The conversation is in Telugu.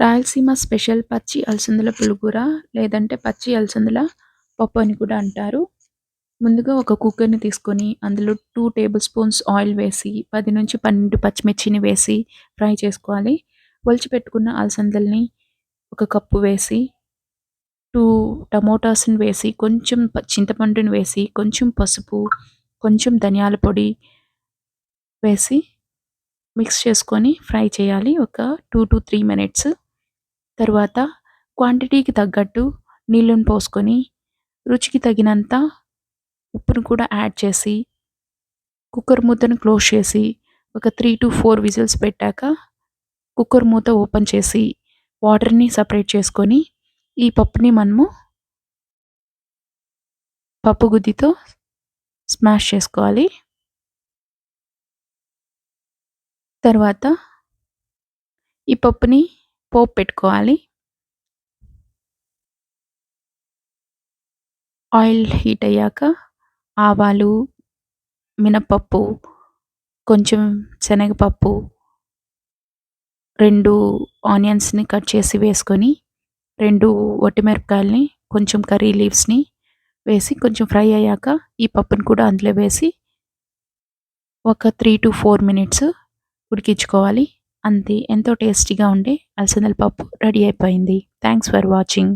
రాయలసీమ స్పెషల్ పచ్చి అలసందల పులిహోర లేదంటే పచ్చి అలసందల పప్పు అని కూడా అంటారు. ముందుగా ఒక కుక్కర్‌ని తీసుకొని అందులో టూ టేబుల్ స్పూన్స్ ఆయిల్ వేసి 10-12 పచ్చిమిర్చిని వేసి ఫ్రై చేసుకోవాలి. ఒలిచిపెట్టుకున్న అలసందల్ని ఒక కప్పు వేసి టూ టమోటాస్‌ని వేసి కొంచెం చింతపండుని వేసి కొంచెం పసుపు, కొంచెం ధనియాల పొడి వేసి మిక్స్ చేసుకొని ఫ్రై చేయాలి. ఒక 2-3 మినిట్స్. తరువాత క్వాంటిటీకి తగ్గట్టు నీళ్ళను పోసుకొని రుచికి తగినంత ఉప్పును కూడా యాడ్ చేసి కుక్కర్ మూతను క్లోజ్ చేసి ఒక 3-4 విజిల్స్ పెట్టాక కుక్కర్ మూత ఓపెన్ చేసి వాటర్‌ని సపరేట్ చేసుకొని ఈ పప్పుని మనము పప్పు గుద్దితో స్మాష్ చేసుకోవాలి. తర్వాత ఈ పప్పుని పోపు పెట్టుకోవాలి. ఆయిల్ హీట్ అయ్యాక ఆవాలు, మినపప్పు, కొంచెం శనగపప్పు రెండు ఆనియన్స్‌ని కట్ చేసి వేసుకొని రెండు వట్టిమిరపకాయలని కొంచెం కర్రీ లీవ్స్‌ని వేసి కొంచెం ఫ్రై అయ్యాక ఈ పప్పుని కూడా అందులో వేసి ఒక 3-4 మినిట్స్ ఉడికించుకోవాలి. అంతే ఎంతో టేస్టీగా ఉండే అలసందల పప్పు రెడీ అయిపోయింది. Thanks for watching.